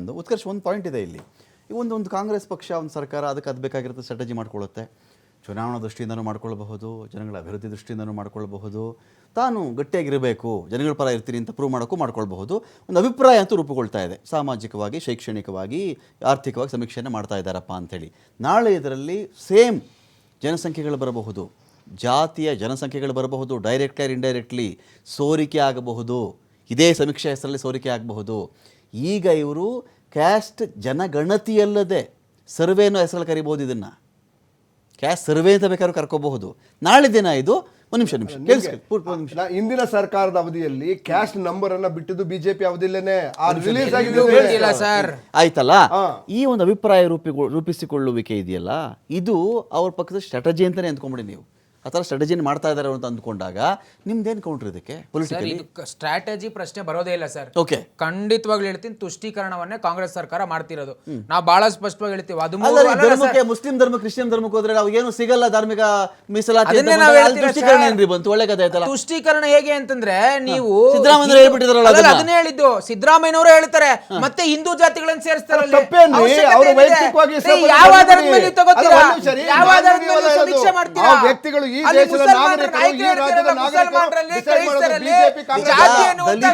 ಒಂದು ಉತ್ಕರ್ಷ ಒಂದು ಪಾಯಿಂಟ್ ಇದೆ ಇಲ್ಲಿ. ಈ ಒಂದು ಒಂದು ಕಾಂಗ್ರೆಸ್ ಪಕ್ಷ, ಒಂದು ಸರ್ಕಾರ ಅದಕ್ಕೆ ಅದು ಬೇಕಾಗಿರುತ್ತೆ ಸ್ಟ್ರಾಟಜಿ ಮಾಡ್ಕೊಳ್ಳುತ್ತೆ. ಚುನಾವಣಾ ದೃಷ್ಟಿಯಿಂದನೂ ಮಾಡ್ಕೊಳ್ಬಹುದು, ಜನಗಳ ಅಭಿವೃದ್ಧಿ ದೃಷ್ಟಿಯಿಂದನೂ ಮಾಡ್ಕೊಳ್ಬಹುದು. ತಾನು ಗಟ್ಟಿಯಾಗಿರಬೇಕು, ಜನಗಳ ಪರ ಇರ್ತೀನಿ ಅಂತ ಪ್ರೂವ್ ಮಾಡೋಕ್ಕೂ ಮಾಡ್ಕೊಳ್ಬಹುದು. ಒಂದು ಅಭಿಪ್ರಾಯ ಅಂತೂ ರೂಪುಗೊಳ್ತಾ ಇದೆ. ಸಾಮಾಜಿಕವಾಗಿ, ಶೈಕ್ಷಣಿಕವಾಗಿ, ಆರ್ಥಿಕವಾಗಿ ಸಮೀಕ್ಷೆಯನ್ನು ಮಾಡ್ತಾ ಇದ್ದಾರಪ್ಪ ಅಂಥೇಳಿ. ನಾಳೆ ಇದರಲ್ಲಿ ಸೇಮ್ ಜನಸಂಖ್ಯೆಗಳು ಬರಬಹುದು. ಜಾತಿಯ ಜನಸಂಖ್ಯೆಗಳು ಬರಬಹುದು ಡೈರೆಕ್ಟ್ಲಿ ಆರ್ ಇಂಡೈರೆಕ್ಟ್ಲಿ ಸೋರಿಕೆ ಆಗಬಹುದು. ಇದೇ ಸಮೀಕ್ಷೆ ಹೆಸರಲ್ಲಿ ಸೋರಿಕೆ ಆಗಬಹುದು. ಈಗ ಇವರು ಕ್ಯಾಸ್ಟ್ ಜನಗಣತಿಯಲ್ಲದೆ ಸರ್ವೆ ಅನ್ನೋ ಹೆಸರಲ್ಲಿ ಕರಿಬಹುದು ಇದನ್ನು. ಕ್ಯಾಸ್ಟ್ ಸರ್ವೆ ಅಂತ ಬೇಕಾದ್ರೂ ಕರ್ಕೋಬಹುದು. ನಾಳೆ ದಿನ ಇದು ಒಂದು ನಿಮಿಷ ನಿಮಿಷ ಕೇಳಿಸ್ಕೊಳ್ಳಿ. ಪೂರ್ತಿ ಒಂದು ನಿಮಿಷ. ನಾ- ಹಿಂದಿನ ಸರ್ಕಾರದ ಅವಧಿಯಲ್ಲಿ ಕ್ಯಾಸ್ಟ್ ನಂಬರ್ ಅನ್ನ ಬಿಟ್ಟಿದ್ದು ಬಿಜೆಪಿ ಸರ್ ಆಯ್ತಲ್ಲ? ಈ ಒಂದು ಅಭಿಪ್ರಾಯ ರೂಪಿಗೊ ರೂಪಿಸಿಕೊಳ್ಳುವಿಕೆ ಇದೆಯಲ್ಲ? ಇದು ಅವ್ರ ಪಕ್ಕದ ಸ್ಟ್ರಾಟಜಿ ಅಂತಾನೆ ಅಂದ್ಕೊಂಬಿಡಿ ನೀವು. ಆ ಥರ ಸ್ಟ್ರಾಟಜಿನ ಮಾಡ್ತಾ ಇದ್ದಾರೆ ಅಂತ ಅಂದ್ಕೊಂಡಾಗ ನಿಮ್ದೇನು ಕೌಂಟರ್ ಇದಕ್ಕೆ? ಸರ್ ಪೊಲಿಟಿಕಲಿ ಇದು ಸ್ಟ್ರಾಟಜಿ ಪ್ರಶ್ನೆ ಬರೋದೇ ಇಲ್ಲ ಸರ್. ಓಕೆ ಖಂಡಿತವಾಗ್ಲೂ ಹೇಳ್ತೀನಿ ತುಷ್ಟೀಕರಣವನ್ನೇ ಕಾಂಗ್ರೆಸ್ ಸರ್ಕಾರ ಮಾಡ್ತಿರೋದು. ನಾವು ಬಹಳ ಸ್ಪಷ್ಟವಾಗಿ ಹೇಳ್ತೀವಿ ಅದು ಅಲ್ಲ ರೀ, ಧರ್ಮಕ್ಕೆ ಮುಸ್ಲಿಂ ಧರ್ಮ ಕ್ರಿಶ್ಚಿಯನ್ ಧರ್ಮಕ್ಕೆ ಹೋದ್ರೆ ನಾವು ಏನು ಸಿಗಲ್ಲ ಧಾರ್ಮಿಕ ಮೀಸಲಾತಿ ಅಂತ ಅದನ್ನೇ ನಾವ್ ಬಂದಾಗ ಅಲ್ಲಿ ಹೇಳ್ತೀರಾ ತುಷ್ಟೀಕರಣ ಏನ್ರಿ ಬಂತು? ಒಳ್ಳೆ ಕಥೆ ಆಯ್ತಲ್ಲ. ತುಷ್ಟೀಕರಣ ಹೇಗೆ ಅಂತಂದ್ರೆ ನೀವು ಸಿದ್ದರಾಮಯ್ಯ ಹೇಳ್ಬಿಟ್ಟಿದಾರಲ್ಲ ಅದನ್ನ. ಅದನ್ನೇ ಹೇಳಿದ್ದು. ಸಿದ್ದರಾಮಯ್ಯನವರು ಹೇಳ್ತಾರೆ ಮತ್ತೆ ಹಿಂದೂ ಜಾತಿಗಳನ್ನ ಸೇರಿಸ್ತಾರೆ ಅಲ್ಲಿ. ತಪ್ಪೇನ್ರಿ? ಅವಶ್ಯಕತೆ ಅವ್ರು ವೈಯಕ್ತಿಕವಾಗಿ ಯಾವ. ಆಧಾರದ ಮೇಲೆ ನೀವು ತಗೋತೀರಾ? ಅಲ್ಲ, ಒಂದ್ ನಿಮಿಷ ರೀ, ಯಾವ ಆಧಾರದ ಮೇಲೆ ಸಮೀಕ್ಷೆ. ಮಾಡ್ತೀರಾ? ಆ ವ್ಯಕ್ತಿಗಳು ಈ ದೇಶದ ನಾಗರಿಕರು, ಈ ರಾಜ್ಯದ ನಾಗರಿಕರು. ಅನ್ನುವಂಥ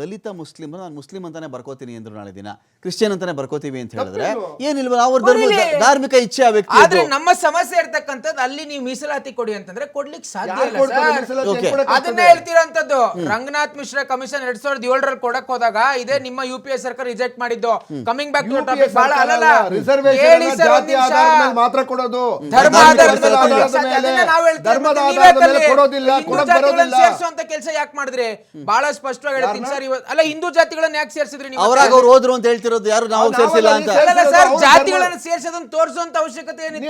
ದಲಿತ ಮುಸ್ಲಿಮ್ ನಾನು ಮುಸ್ಲಿಂ ಅಂತಾನೆ ಬರ್ಕೋತೀನಿ ಅಂದ್ರು ನಾಳೆ ದಿನ. ಕ್ರಿಶ್ಚಿಯನ್ ಅಂತಾನೆ ಬರ್ಕೋತೀವಿ ಅಂತ ಹೇಳಿದ್ರೆ? ಏನಿಲ್ವ ಅವ್ರ ಧಾರ್ಮಿಕ ಇಚ್ಛೆ ಆ ವ್ಯಕ್ತಿ ಆದ್ರೆ ನಮ್ಮ ಸಮಸ್ಯೆ ಇರ್ತಕ್ಕಂಥದ್ದು ಅಲ್ಲಿ ನೀವು ಮೀಸಲಾತಿ ಕೊಡಿ ಅಂತಂದ್ರೆ ಕೊಡ್ಲಿಕ್ಕೆ ಸಾಧ್ಯ ಇಲ್ಲ ಅದನ್ನ? ಹೇಳ್ತಿರೋಂಥದ್ದು. ರಂಗನಾಥ್ ಮಿಶ್ರಾ ಕಮಿಷನ್ ಎರಡ್ ಸಾವಿರದ ಏಳರಲ್ಲಿ ಕೊಡಕ್ ಹೋದಾಗ ಇದೇ ನಿಮ್ಮ ಯು ಪಿ ಎ ಸರ್ಕಾರ ರಿಜೆಕ್ಟ್ ಮಾಡಿದ್ದು. ಕಮಿಂಗ್ ಬ್ಯಾಕ್ ಟು ಟಾಪಿಕ್ ಬಹಳ ಅಲ್ಲ, ಜಾತಿ ಆಧಾರದ ಮೇಲೆ ಮಾತ್ರ ಕೊಡೋದು ಧರ್ಮ ಧರ್ಮದ ಆಧಾರದ ಮೇಲೆ. ಕೊಡೋದಿಲ್ಲ ಕೊಡಕ್ ಬರೋದಿಲ್ಲ ಸೇರ್ಸುವಂತ ಕೆಲಸ ಯಾಕೆ ಮಾಡಿದ್ರಿ ಬಹಳ ಸ್ಪಷ್ಟವಾಗಿ ಹೇಳ್ತೀನಿ ಸರ್ ಇವತ್ತು ಅಲ್ಲ ಹಿಂದೂ ಜಾತಿಗಳನ್ನ ಯಾಕೆ ಸೇರ್ಸಿದ್ರಿ ನೀವು ಅವರಾಗ ಅವ್ರು ಹೋದ್ರು ಅಂತ ಹೇಳ್ತಿರೋದು ಯಾರು ನಾವು ಸೇರಿಸಿಲ್ಲ ಅಂತ ಸರ್ ಜಾತಿಗಳನ್ನ ಸೇರಿಸೋದನ್ನ ತೋರಿಸುವಂತ ಅವಶ್ಯಕತೆ ಏನಿತ್ತು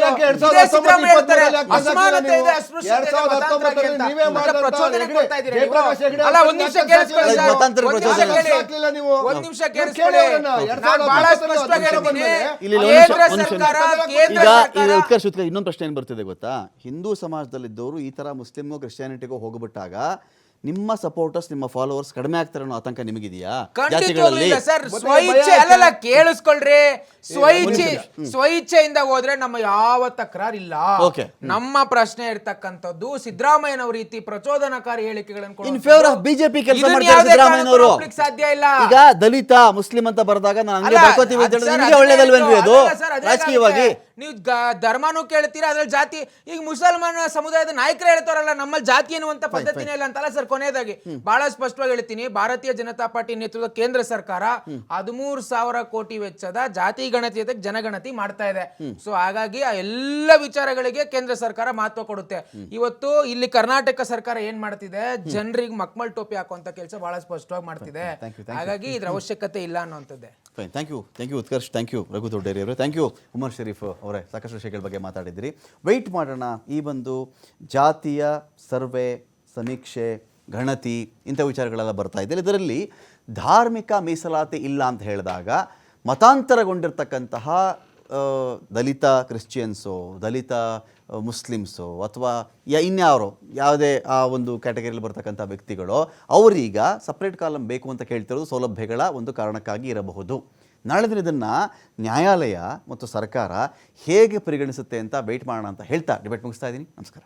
ಸಿದ್ದರಾಮಯ್ಯ ಹೇಳ್ತಾರೆ, ಅಸಮಾನತೆ ಇದೆ, ಅಸ್ಪೃಶ್ಯತೆ ಇದೆ, ಸಾವಿರದ ಅಂತ. ನೀವೇ ಮತ್ತೆ ಪ್ರಚೋದನೆ ಕೊಡ್ತಾ ಇದ್ದೀರಿ ಅಲ್ಲ ಒಂದ್ ನಿಮಿಷ ಕೇಳಿಸ್ಕೊಳ್ಳಿ? ಸರ್. ಮತಾಂತರ ಪ್ರಚೋದನೆ. ನೀವು? ಒಂದ್ ನಿಮಿಷ ಕೇಳಿಸ್ಕೊಳ್ಳಿ. ನಾನು ಬಹಳ ಸ್ಪಷ್ಟವಾಗಿ ಹೇಳ್ತೀನಿ ಕೇಂದ್ರ ಈಗ ಉತ್ಕರ್ಷ ಉತ್ಕರ್ಷ ಇನ್ನೊಂದು ಪ್ರಶ್ನೆ ಏನು ಬರ್ತಿದೆ ಗೊತ್ತಾ? ಹಿಂದೂ ಸಮಾಜದಲ್ಲಿದ್ದವರು ಈ ತರ ಮುಸ್ಲಿಮು ಕ್ರಿಶ್ಚಿಯಾನಿಟಿಗೂ ಹೋಗ್ಬಿಟ್ಟಾಗ ನಿಮ್ಮ ಸಪೋರ್ಟರ್ಸ್ ನಿಮ್ಮ ಫಾಲೋವರ್ಸ್ ಕಡಿಮೆ ಆಗ್ತಾರೆ ಅನ್ನೋ ಆತಂಕ ನಿಮಗಿದೆಯಾ? ಜಾತಿಗಳಲ್ಲಿ ಸರ್ ಸ್ವಇಚ್ಛೆ ಅಲ್ಲಲ್ಲ? ಕೇಳಿಸ್ಕೊಳ್ರಿ. ಸ್ವಇಚ್ಛೆ. ಸ್ವಇಚ್ಛೆಯಿಂದ ಹೋದ್ರೆ ನಮ್ಮ ಯಾವ ತಕರಾರಿಲ್ಲ. ಇಲ್ಲ ನಮ್ಮ ಪ್ರಶ್ನೆ ಇರ್ತಕ್ಕಂಥದ್ದು ಸಿದ್ದರಾಮಯ್ಯನವ್ರ ರೀತಿ ಪ್ರಚೋದನಕಾರಿ ಹೇಳಿಕೆಗಳನ್ನು ಇನ್. ಫೇವರ್ ಆಫ್ ಬಿಜೆಪಿ ಕೆಲಸ ಇದನ್ನ ಮಾಡ್ತಾರೆ ಯಾವುದೇ ಸಿದ್ದರಾಮಯ್ಯನವರು. ಕಾರಣಕ್ಕೂ ಒಪ್ಲಿಕ್ಕೆ ಸಾಧ್ಯ ಇಲ್ಲ. ಈಗ ದಲಿತ ಮುಸ್ಲಿಂ ಅಂತ ಬರೆದಾಗ ನಾನು ಹಂಗೆ ಅಲ್ಲ, ಬರ್ಕೋತೀವಿ ಅಂತ ಹೇಳಿದ್ರೆ ಸರ್, ನಿಮಗೆ ಒಳ್ಳೇದಲ್ವೇನ್ರಿ ಅದು? ಅಲ್ಲ ಸರ್, ಅದೇ ರಾಜಕೀಯವಾಗಿ. ನೀವು ಗ- ಧರ್ಮನೂ ಕೇಳ್ತೀರಾ? ಅದ್ರಲ್ಲಿ ಜಾತಿ ಈಗ ಮುಸಲ್ಮಾನ ಸಮುದಾಯದ ನಾಯಕರು ಹೇಳ್ತಾರಲ್ಲ ನಮ್ಮಲ್ಲಿ ಜಾತಿ ಅನ್ನುವಂತ ಪದ್ಧತಿನೇ ಇಲ್ಲ ಅಂತಲ್ಲ ಸರ್ ಕೊನೆಯದಾಗಿ. ಬಹಳ ಸ್ಪಷ್ಟವಾಗಿ ಹೇಳ್ತೀನಿ ಭಾರತೀಯ ಜನತಾ ಪಾರ್ಟಿ ನೇತೃತ್ವದ ಕೇಂದ್ರ ಸರ್ಕಾರ ಹದಿಮೂರು ಸಾವಿರ ಕೋಟಿ ವೆಚ್ಚದ ಜಾತಿ ಗಣತಿ ಜೊತೆಗೆ ಜನಗಣತಿ ಮಾಡ್ತಾ ಇದೆ. ಸೊ ಹಾಗಾಗಿ ಆ ಎಲ್ಲ ವಿಚಾರಗಳಿಗೆ ಕೇಂದ್ರ ಸರ್ಕಾರ ಮಹತ್ವ ಕೊಡುತ್ತೆ. ಇವತ್ತು ಇಲ್ಲಿ ಕರ್ನಾಟಕ ಸರ್ಕಾರ ಏನ್ ಮಾಡ್ತಿದೆ? ಜನರಿಗೆ ಮಕ್ಮಲ್ ಟೋಪಿ ಹಾಕುವಂತ ಕೆಲಸ ಬಹಳ ಸ್ಪಷ್ಟವಾಗಿ ಮಾಡ್ತಿದೆ. ಹಾಗಾಗಿ ಇದ್ರ ಅವಶ್ಯಕತೆ ಇಲ್ಲ ಅನ್ನುವಂಥದ್ದೇ. Thank you thank you Utkarsh thank you Raghu Dodderi ಅವರೇ ಥ್ಯಾಂಕ್ ಯು ಉಮರ್ ಶರೀಫ್ ಅವರೇ ಸಾಕಷ್ಟು ವಿಷಯಗಳ ಬಗ್ಗೆ ಮಾತಾಡಿದ್ದೀರಿ ವೆಯ್ಟ್ ಮಾಡೋಣ. ಈ ಒಂದು ಜಾತಿಯ ಸರ್ವೆ, ಸಮೀಕ್ಷೆ, ಗಣತಿ ಇಂಥ ವಿಚಾರಗಳೆಲ್ಲ ಬರ್ತಾ ಇದೆ. ಇದರಲ್ಲಿ ಧಾರ್ಮಿಕ ಮೀಸಲಾತಿ ಇಲ್ಲ ಅಂತ ಹೇಳಿದಾಗ ಮತಾಂತರಗೊಂಡಿರ್ತಕ್ಕಂತಹ ದಲಿತ ಕ್ರಿಶ್ಚಿಯನ್ಸು, ದಲಿತ ಮುಸ್ಲಿಮ್ಸೋ ಅಥವಾ ಯ ಇನ್ಯಾರೋ ಯಾವುದೇ, ಆ, ಒಂದು ಕ್ಯಾಟಗರಿಯಲ್ಲಿ ಬರ್ತಕ್ಕಂಥ ವ್ಯಕ್ತಿಗಳು ಅವರೀಗ ಸಪ್ರೇಟ್ ಕಾಲಮ್ ಬೇಕು ಅಂತ ಕೇಳ್ತಿರೋದು ಸೌಲಭ್ಯಗಳ ಒಂದು ಕಾರಣಕ್ಕಾಗಿ ಇರಬಹುದು. ನಾಳೆ ದಿನ ಇದನ್ನು ನ್ಯಾಯಾಲಯ ಮತ್ತು ಸರ್ಕಾರ ಹೇಗೆ ಪರಿಗಣಿಸುತ್ತೆ ಅಂತ ವೆಯ್ಟ್ ಮಾಡೋಣ ಅಂತ ಹೇಳ್ತಾ ಡಿಬೇಟ್ ಮುಗಿಸ್ತಾ ಇದ್ದೀನಿ. ನಮಸ್ಕಾರ.